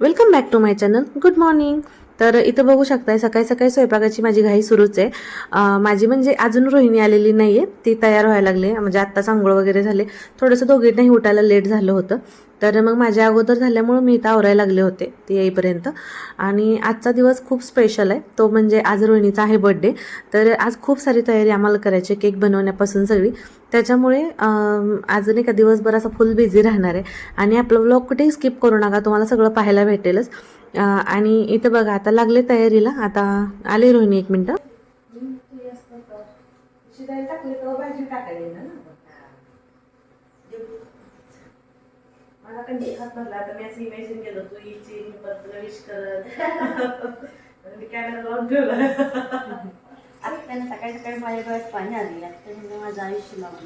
Welcome back to my channel. Good morning. तर इथं बघू शकताय सकाळी सकाळी स्वयंपाकाची माझी घाई सुरूच आहे. माझी म्हणजे अजून रोहिणी आलेली नाही आहे ती तयार व्हायला लागली म्हणजे आत्ताच आंघोळ वगैरे झाले. थोडंसं दोघींनाही उठायला लेट झालं होतं. तर मग माझ्या अगोदर झाल्यामुळं मी इथं आवरायला लागले होते ती येईपर्यंत. आणि आजचा दिवस खूप स्पेशल आहे. तो म्हणजे आज रोहिणीचा आहे बड्डे तर आज खूप सारी तयारी आम्हाला करायची आहे केक बनवण्यापासून सगळी. त्याच्यामुळे अजून आज नाही का दिवसभर असा फुल बिझी राहणार आहे. आणि आपलं व्लॉग कुठेही स्किप करू नका तुम्हाला सगळं पाहायला भेटेलच. आणि इथं बघा आता लागले तयारीला. आता आले रोहिणी एक मिनटं. मला खात आता मी असं इमॅजिन केलं तू मी परत तुला विश करत मी कॅमेरा लावून ठेवला आता सकाळी सकाळी माझ्या डोळ्यात पाणी आलेलं आहे. त्यामुळे माझं आयुष्य लावून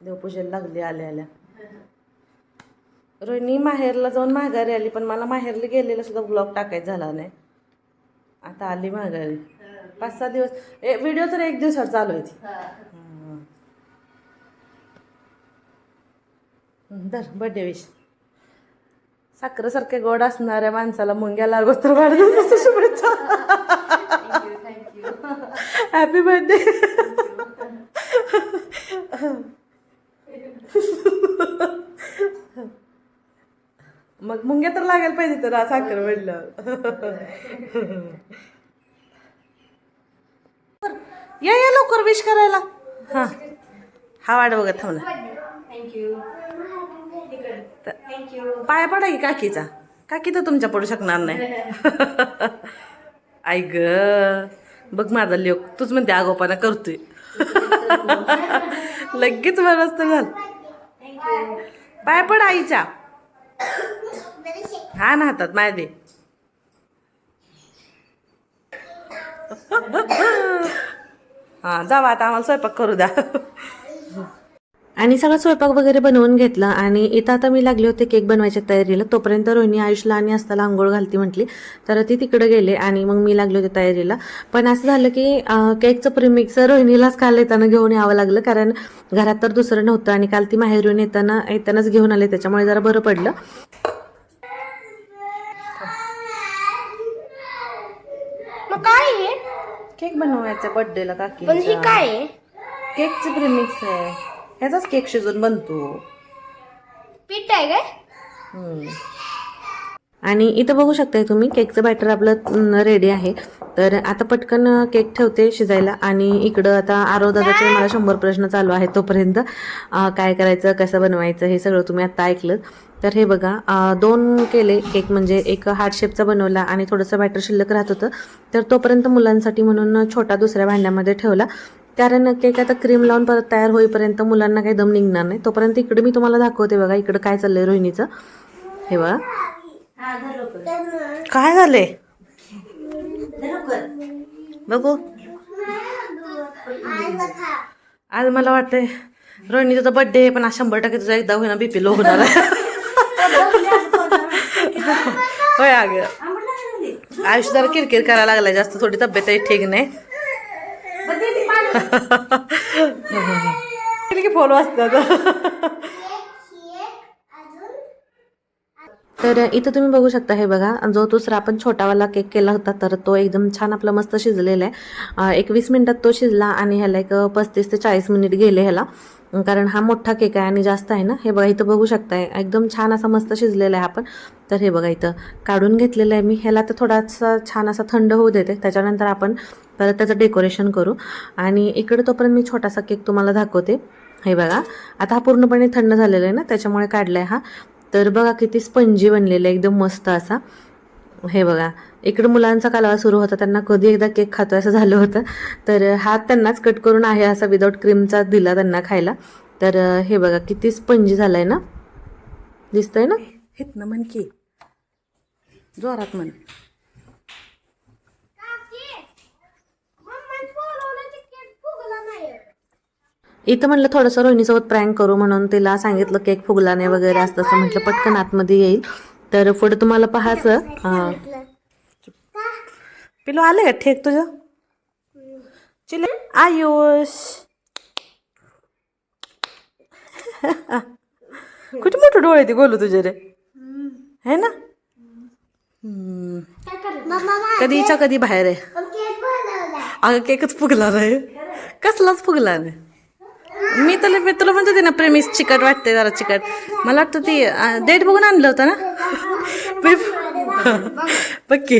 देवपूजेला लागली आल्या आल्या. रोहिणी माहेरला जाऊन माघारी आली पण मला माहेरला गेलेला सुद्धा ब्लॉग टाकायचा झाला नाही. आता आली माघारी. पाच सहा दिवस. ए व्हिडिओ तर एक दिवसावर चालू आहे ती. धर बर्थडे विश साखरेसारखे गोड असणाऱ्या माणसाला मुंग्या लागोस तर वाढदिवसाच्या शुभेच्छा. हॅपी बर्थडे मग मुंग्या तर लागायला पाहिजे तर साखर म्हणलं या या लवकर विश करायला. हा. हा वाट बघत थांबला पाया पडा की काकीचा. काकी तर तुमच्या पडू शकणार नाही. आई ग. बघ माझा लोक. तूच म्हणते आगोपाना करतोय. लगेच बरंच तर घाल पाया पड आईच्या. हा ना हातात माय दे. हा जावा आता आम्हाला स्वयंपाक करू द्या. आणि सगळा स्वयंपाक वगैरे बनवून घेतला आणि इथं आता मी लागले होते केक बनवायच्या तयारीला. तोपर्यंत रोहिणी आयुषला आणि असताना आंघोळ घालती म्हटली. तर ती तिकडे गेले आणि मग मी लागले होते तयारीला. पण असं झालं की केकचं प्रिमिक्स रोहिणीलाच काल येताना घेऊन यावं लागलं. कारण घरात तर दुसरं नव्हतं आणि काल ती माहेरून येताना येतानाच घेऊन आले. त्याच्यामुळे जरा बरं पडलं मग काय आहे? केक बनवायचा बर्थडेला काकी पण ही काय आहे? केकचं प्रिमिक्स आहे. ह्याचाच केक शिजून बनतो. पीठ आहे काय? हम्म. आणि इथं बघू शकताय तुम्ही केकचं बॅटर आपलं रेडी आहे. तर आता पटकन केक ठेवते शिजायला आणि इकडं आता आरो दादाचे मला शंभर प्रश्न चालू आहेत तोपर्यंत काय करायचं कसं बनवायचं हे सगळं तुम्ही आता ऐकलं. तर हे बघा दोन केले केक म्हणजे एक हार्ट शेपचा बनवला आणि थोडंसं बॅटर शिल्लक राहत होतं. तर तोपर्यंत मुलांसाठी म्हणून छोटा दुसऱ्या भांड्यामध्ये ठेवला. कारण केक आता क्रीम लावून परत तयार होईपर्यंत मुलांना काही दम निघणार नाही. तोपर्यंत इकडे मी तुम्हाला दाखवते बघा इकडं काय चाललंय रोहिणीचं. हे बघा. हा धर लवकर. काय झाले धर लवकर बघू. आज मला वाटतंय रोहिणी तुझा बर्थडे पण आज शंभर टक्के तुझा एकदा होईना बीपी लो होणार आहे. होय अग. आयुष जरा किरकिर करायला लागलाय जास्त थोडी तब्येत ठीक नाही. केली की फोन वाजतात तर इथं तुम्ही बघू शकता हे बघा जो दुसरा आपण छोटावाला केक केला होता तर तो एकदम छान आपला मस्त शिजलेला आहे. एकवीस मिनटात मिनिटात तो शिजला आणि ह्याला एक पस्तीस ते चाळीस मिनिट गेले ह्याला. कारण हा मोठा केक आहे आणि जास्त आहे ना हे बघा इथं बघू शकताय एकदम छान असा मस्त शिजलेला आहे आपण तर हे बघा इथं काढून घेतलेलं आहे मी. ह्याला तर थोडासा छान असा थंड होऊ देते त्याच्यानंतर आपण परत त्याचं डेकोरेशन करू. आणि इकडे तोपर्यंत मी छोटासा केक तुम्हाला दाखवते. हे बघा आता हा पूर्णपणे थंड झालेला आहे ना त्याच्यामुळे काढला आहे हा. तर बघा किती स्पंजी बनलेला आहे एकदम मस्त असा. हे बघा इकडं मुलांचा कालावा सुरू होता त्यांना कधी एकदा केक खातो असं झालं होतं. तर हा त्यांनाच कट करून आहे असा विदाऊट क्रीमचा दिला त्यांना खायला. तर हे बघा किती स्पंजी झाला आहे ना? दिसतंय ना? हेत ना म्हण की. जोरात म्हण. इथं म्हटलं थोडंसं रोहिणीसोबत प्रँक करू म्हणून तिला सांगितलं केक फुगला नाही वगैरे असं तसं म्हटलं पटकन आतमध्ये येईल. तर पुढे तुम्हाला पाहायचं हां. पिलो आले का ठेक तुझं? चिले आयुष. कुठे मोठे डोळे ते गोलू तुझे रे. है ना? हम्म. कधीच्या कधी बाहेर आहे. अगं केकच फुगला नाही कसलाच फुगला नाही. मी तर मी तुला म्हणत होते ना प्रेमिस चिकट वाटते जरा चिकट. मला वाटतं ती डेट बघून आणलं होतं ना? पक्की.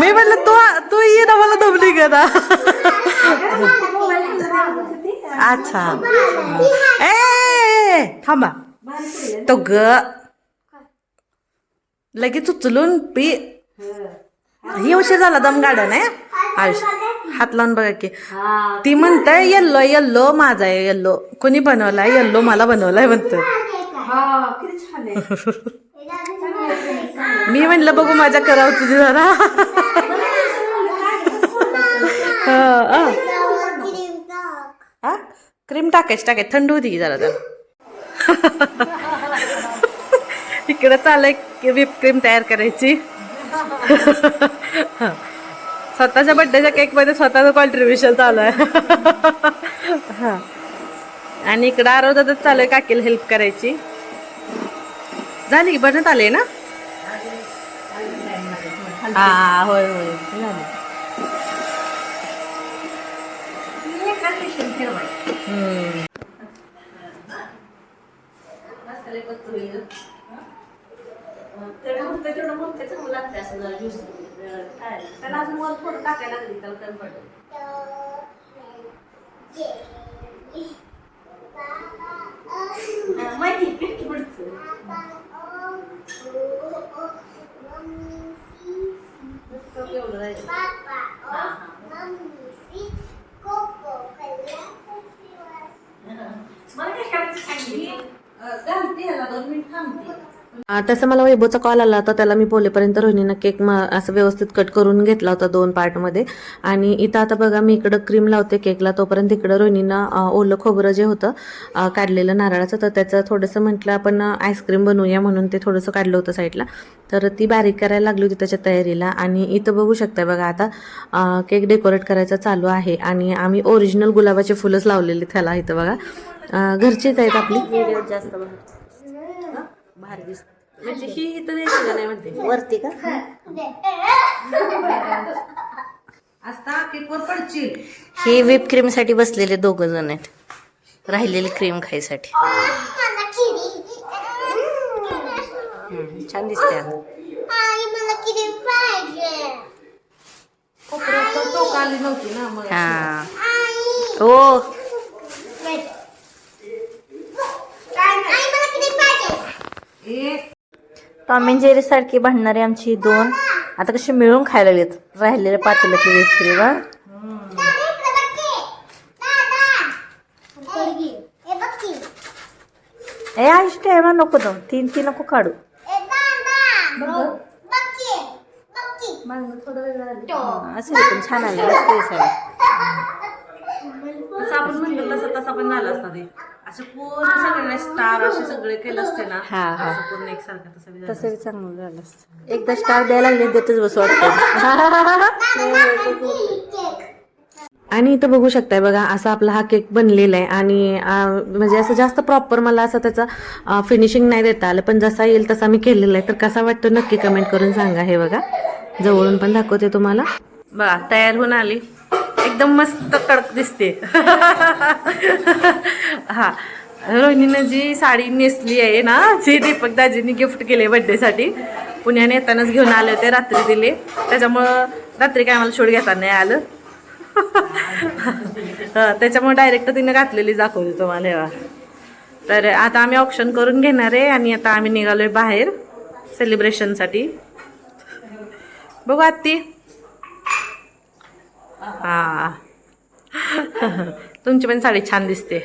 मी म्हणलं तू तू ये ना मला दमली का अच्छा. ए थांबा. तो ग. लगेच उचलून पी. ही उशीर झाला दम गाडा नाही? आयुष हात लावून बघा की. ती म्हणताय येल्लो येल्लो माझा आहे येल्लो. कोणी बनवलाय? येल्लो मला बनवलाय म्हणतं. हा किती छान आहे. मी म्हणलं बघू माझ्या करावं तुझी जरा. हा, हा. हा? क्रीम टाकायची टाकायची थंड होती की जरा जरा. इकडं चालय व्हिप क्रीम तयार करायची. स्वतःच्या बड्डेच्या केकमध्ये स्वतःचं कॉन्ट्रीब्युशन चालू आहे. हा. आणि इकडं आरोग्यातच चालू आहे काकीला हेल्प करायची. झाली की बनत आले ना? हा होय होय. झाली हम्म. तेवढं तेवढं मग ते चांगलं लागतं असं जरा ज्यूस काय त्याला अजून वर थोडं टाकायला लागली त्याला कमी पडलं हा, माहिती एवढं राहिलं. हा, हा. मला काय सांगितली घालते ह्याला दोन मिनिट थांबते तसं मला वैभवचा कॉल आला होता त्याला मी बोलेपर्यंत रोहिणीनं केक म असं व्यवस्थित कट करून घेतला होता दोन पार्टमध्ये आणि इथं आता बघा मी इकडं क्रीम लावते केकला तोपर्यंत इकडं रोहिणीनं ओलं खोबरं जे होतं काढलेलं नारळाचं तर त्याचं थोडंसं म्हटलं आपण आईस्क्रीम बनवूया म्हणून ते थोडंसं काढलं होतं साईडला तर ती बारीक करायला लागली होती त्याच्या तयारीला. आणि इथं बघू शकता बघा आता केक डेकोरेट करायचा चालू आहे. आणि आम्ही ओरिजिनल गुलाबाचे फुलंच लावलेले त्याला इथं बघा. घरचीच आहेत आपली. जास्त बघ भारी दिसत. म्हणजे ही इथं द्यायची का नाही म्हणते. वरती का? आता केकवर पडशील हे व्हिप क्रीमसाठी बसलेले दोघ जण आहेत. राहिलेली क्रीम खायसाठी. हम्म, छान दिसते. आता. कोपऱ्यात टोक आली नव्हती ना मग हा एक टॉम अँड जेरी सारखी भांडणारे आमची दोन. आता कशी मिळून खायला लागलेत. राहिलेल्या पातेल्यातली व्हिप ए आयुष ठेवा नको जाऊ. तीन ती नको काढू. असं पण छान आले असते तसं आपण म्हणलं तसं तसा पण झालं असता ते. असे पूर्ण सगळे स्टार असे सगळे केलं असते ना हा हा. असं पूर्ण एकसारखं तसं बी झालं तसं बी चांगलं झालं असतं. एकदा स्टार द्यायला लागले देतच बस वाटतं. आणि इथं बघू शकताय बघा असा आपला हा केक बनलेला आहे. आणि अं, म्हणजे असं जास्त प्रॉपर मला असं त्याचं फिनिशिंग नाही देता आलं पण जसा येईल तसा मी केलेला आहे. तर कसा वाटतो नक्की कमेंट करून सांगा हे बघा. जवळून पण दाखवते तुम्हाला. बघा तयार होऊन आली. एकदम मस्त कडक दिसते. हा. रोहिणीनं जी साडी नेसली आहे ना जी दीपक दाजींनी गिफ्ट केली बर्थडेसाठी पुण्याने येतानाच घेऊन आले होते रात्री दिले. त्याच्यामुळं रात्री काय आम्हाला शूट घेता नाही आलं. त्याच्यामुळे डायरेक्ट तिने घातलेली दाखवली तुम्हाला हेवा तर आता आम्ही ऑप्शन करून घेणार आहे आणि आता आम्ही निघालोय बाहेर सेलिब्रेशनसाठी बघू आत्ती. हा. तुमची पण साडी छान दिसते.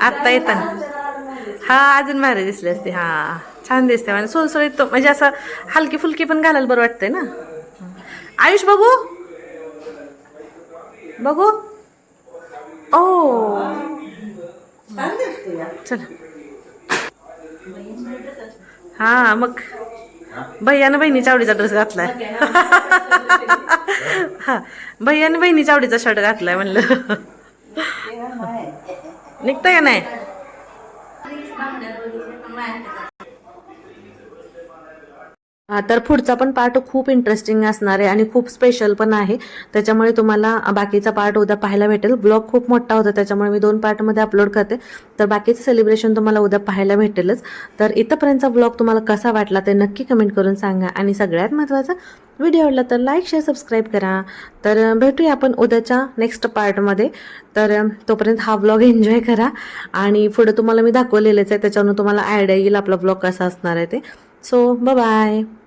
आत्ता येताना. हा अजून भारी दिसली असते. हा छान दिसते. म्हणजे सुलसुलीत तो म्हणजे असं हलकी फुलकी पण घालायला बरं वाटतंय ना? आयुष बघू. बघू. ओ. चला. हा मग भैयानं बहिणीच्या आवडीचा ड्रेस घातलाय. हा. भैयाने बहिणीच्या आवडीचा शर्ट घातलाय म्हणलं. निघतंय का नाही? तर पुढचा पण पार्ट खूप इंटरेस्टिंग असणार आहे आणि खूप स्पेशल पण आहे. त्याच्यामुळे तुम्हाला बाकीचा पार्ट उद्या पाहायला भेटेल. ब्लॉग खूप मोठा होता त्याच्यामुळे मी दोन पार्टमध्ये अपलोड करते. तर बाकीचं सेलिब्रेशन तुम्हाला उद्या पाहायला भेटेलच. तर इथंपर्यंतचा ब्लॉग तुम्हाला कसा वाटला ते नक्की कमेंट करून सांगा. आणि सगळ्यात महत्त्वाचं व्हिडिओ आवडला तर लाईक शेअर सबस्क्राईब करा. तर भेटूया आपण उद्याच्या नेक्स्ट पार्टमध्ये तर तोपर्यंत हा ब्लॉग एन्जॉय करा. आणि पुढं तुम्हाला मी दाखवलेलंच आहे त्याच्यावरून तुम्हाला आयडिया येईल आपला ब्लॉग कसा असणार आहे ते. So, bye-bye.